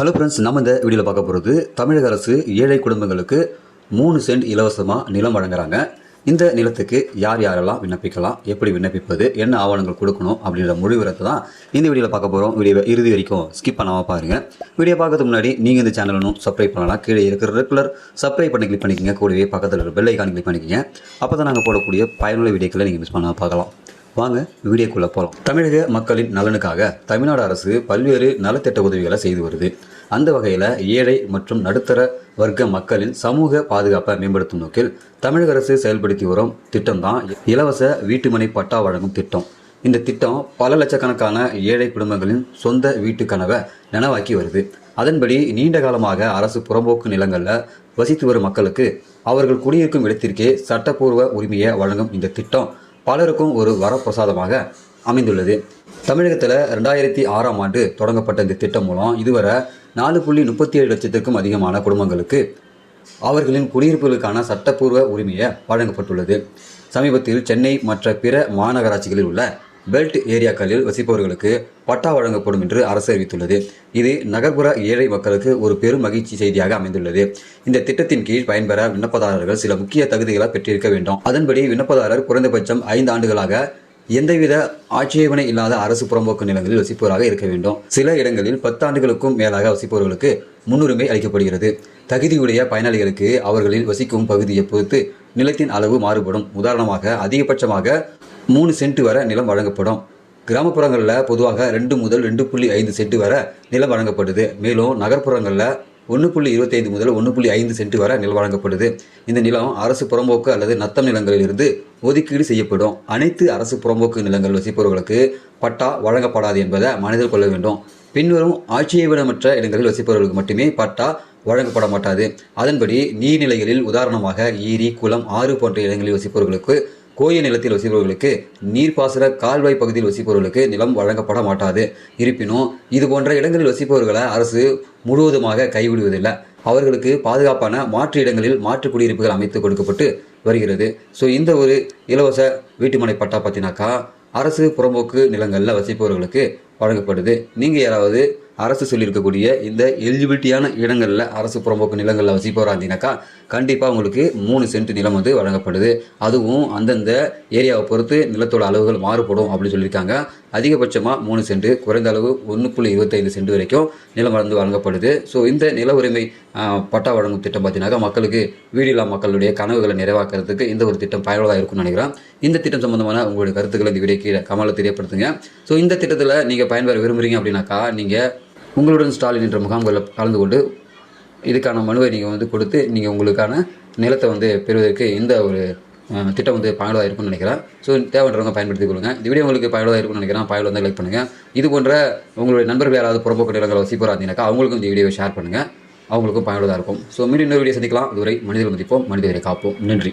Hello friends நம்ம இந்த வீடியோவில் பார்க்க போகிறது தமிழக அரசு ஏழை குடும்பங்களுக்கு மூணு சென்ட் இலவசமாக நிலம் வழங்குறாங்க. இந்த நிலத்துக்கு யார் யாரெல்லாம் விண்ணப்பிக்கலாம் எப்படி விண்ணப்பிப்பது என்ன ஆவணங்கள் கொடுக்கணும் அப்படின்ற முழு விவரத்தை தான் இந்த வீடியோவில் பார்க்க போகிறோம் வீடியோவை இறுதி வரைக்கும் ஸ்கிப் பண்ணாமல் பாருங்கள் வீடியோ பார்க்கறதுக்கு முன்னாடி நீங்கள் இந்த சேனலும் சப்ஸ்கிரைப் பண்ணலாம் கீழே இருக்கிற ரெகுலர் சப்ஸ்கிரைப் பண்ணி கிளிக் பண்ணிக்கங்க. கூடவே பக்கத்தில் இருக்கிற பெல் ஐக்கான் கிளிக் பண்ணிக்கங்க. அப்போ தான் நாங்கள் போடக்கூடிய பயனுள்ள வீடியோக்களை நீங்கள் மிஸ் பண்ணாமல் பார்க்கலாம். வாங்க வீடியோக்குள்ளே போகலாம் தமிழக மக்களின் நலனுக்காக தமிழ்நாடு அரசு பல்வேறு நலத்திட்ட உதவிகளை செய்து வருது. அந்த வகையில் ஏழை மற்றும் நடுத்தர வர்க்க மக்களின் சமூக பாதுகாப்பை மேம்படுத்தும் நோக்கில் தமிழக அரசு செயல்படுத்தி வரும் திட்டம் தான் இலவச வீட்டுமனை பட்டா வழங்கும் திட்டம். இந்த திட்டம் பல லட்சக்கணக்கான ஏழை குடும்பங்களின் சொந்த வீட்டு கனவை நனவாக்கி வருது. அதன்படி நீண்ட காலமாக அரசு புறம்போக்கு நிலங்களில் வசித்து வரும் மக்களுக்கு அவர்கள் குடியிருக்கும் இடத்திற்கே சட்டப்பூர்வ உரிமையை வழங்கும் இந்த திட்டம் பலருக்கும் ஒரு வரப்பிரசாதமாக அமைந்துள்ளது. தமிழகத்தில் ரெண்டாயிரத்தி ஆறாம் ஆண்டு தொடங்கப்பட்ட இந்த திட்டம் மூலம் இதுவரை நாலு புள்ளி முப்பத்தி ஏழு லட்சத்திற்கும் அதிகமான குடும்பங்களுக்கு அவர்களின் குடியிருப்புகளுக்கான சட்டப்பூர்வ உரிமையை வழங்கப்பட்டுள்ளது. சமீபத்தில் சென்னை மற்ற பிற மாநகராட்சிகளில் உள்ள பெல்ட் ஏரியாக்களில் வசிப்பவர்களுக்கு பட்டா வழங்கப்படும் என்று அரசு அறிவித்துள்ளது. இது நகர்ப்புற ஏழை மக்களுக்கு ஒரு பெரும் மகிழ்ச்சி செய்தியாக அமைந்துள்ளது. இந்த திட்டத்தின் கீழ் பயன்பெற விண்ணப்பதாரர்கள் சில முக்கிய தகுதிகளை பெற்றிருக்க வேண்டும். அதன்படி விண்ணப்பதாரர் குறைந்தபட்சம் ஐந்து ஆண்டுகளாக எந்தவித ஆட்சேபனை இல்லாத அரசு புறம்போக்கு நிலங்களில் வசிப்பவராக இருக்க வேண்டும். சில இடங்களில் பத்தாண்டுகளுக்கும் மேலாக வசிப்பவர்களுக்கு முன்னுரிமை அளிக்கப்படுகிறது. தகுதியுடைய பயனாளிகளுக்கு அவர்களில் வசிக்கும் பகுதியை பொறுத்து நிலத்தின் அளவு மாறுபடும். உதாரணமாக அதிகபட்சமாக மூணு சென்ட் வரை நிலம் வழங்கப்படும். கிராமப்புறங்களில் பொதுவாக ரெண்டு முதல் ரெண்டு புள்ளி ஐந்து சென்ட் வரை நிலம் வழங்கப்படுது. மேலும் நகர்ப்புறங்களில் ஒன்று புள்ளி இருபத்தைந்து முதல் ஒன்று புள்ளி ஐந்து சென்ட் வரை நிலம் வழங்கப்படுது. இந்த நிலம் அரசு புறம்போக்கு அல்லது நத்தம் நிலங்களில் இருந்து ஒதுக்கீடு செய்யப்படும். அனைத்து அரசு புறம்போக்கு நிலங்கள் வசிப்பவர்களுக்கு பட்டா வழங்கப்படாது என்பதை மனதில் கொள்ள வேண்டும். பின்வரும் ஆட்சேபனமற்ற இடங்களில் வசிப்பவர்களுக்கு மட்டுமே பட்டா வழங்கப்பட மாட்டாது அதன்படி நீர்நிலைகளில் உதாரணமாக ஏரி குளம் ஆறு போன்ற இடங்களில் வசிப்பவர்களுக்கு கோயில் நிலத்தில் வசிப்பவர்களுக்கு நீர்ப்பாசன கால்வாய் பகுதியில் வசிப்பவர்களுக்கு நிலம் வழங்கப்பட மாட்டாது. இருப்பினும் இது போன்ற இடங்களில் வசிப்பவர்களை அரசு முழுவதுமாக கைவிடுவதில்லை. அவர்களுக்கு பாதுகாப்பான மாற்று இடங்களில் மாற்று குடியிருப்புகள் அமைத்து கொடுக்கப்பட்டு வருகிறது. ஸோ இந்த ஒரு இலவச வீட்டுமனை பட்டா பார்த்தினாக்கா அரசு புறம்போக்கு நிலங்களில் வசிப்பவர்களுக்கு வழங்கப்படுது. நீங்கள் யாராவது அரசு சொல்லியிருக்கக்கூடிய இந்த எலிஜிபிலிட்டியான இடங்களில் அரசு புறம்போக்கு நிலங்களில் வசிப்பவராக இருந்தீங்கன்னாக்கா கண்டிப்பாக உங்களுக்கு மூணு சென்ட் நிலம் வந்து வழங்கப்படுது. அதுவும் அந்தந்த ஏரியாவை பொறுத்து நிலத்தோட அளவுகள் மாறுபடும் அப்படின்னு சொல்லியிருக்காங்க. அதிகபட்சமாக மூணு சென்ட் குறைந்த அளவு ஒன்று புள்ளி இருபத்தைந்து சென்ட் வரைக்கும் நிலம் வளர்ந்து வழங்கப்படுது. ஸோ இந்த நில உரிமை பட்டா வழங்கும் திட்டம் பார்த்தீங்கன்னா மக்களுக்கு வீடு இல்லா மக்களுடைய கனவுகளை நிறைவாக்குறதுக்கு இந்த ஒரு திட்டம் பயனுள்ளதாக இருக்கும்னு நினைக்கிறேன். இந்த திட்டம் சம்பந்தமான உங்களுடைய கருத்துக்களை இந்த வீடியோ கீழே கமலை தெரியப்படுத்துங்க. ஸோ இந்த திட்டத்தில் நீங்கள் பயன்பெற விரும்புகிறீங்க அப்படின்னாக்கா நீங்கள் உங்களுடன் ஸ்டாலின் என்ற முகாம்களில் கலந்து கொண்டு இதுக்கான மனுவை நீங்கள் வந்து கொடுத்து நீங்கள் உங்களுக்கான நிலத்தை வந்து பெறுவதற்கு இந்த ஒரு திட்டம் வந்து பயனுள்ளதாக இருக்கும்னு நினைக்கிறேன். ஸோ தேவைன்றவங்க பயன்படுத்திக் கொள்ளுங்கள் இந்த வீடியோ உங்களுக்கு பயனுள்ளதாக இருக்கும்னு நினைக்கிறேன். பயனுள்ள வந்து லைக் பண்ணுங்கள் இது போன்ற உங்களுடைய நண்பர்கள் யாராவது புறம்போக்கு நிலங்களை வசிப்போரா இருந்தீங்கன்னாக்கா அவங்களுக்கும் இந்த வீடியோவை ஷேர் பண்ணுங்கள் அவங்களுக்கும் பயனுள்ளதாக இருக்கும். ஸோ மீண்டும் இன்னொரு வீடியோ சந்திக்கலாம். இதுவரை மனிதர்கள் மதிப்போம் மனிதரை காப்போம். நன்றி.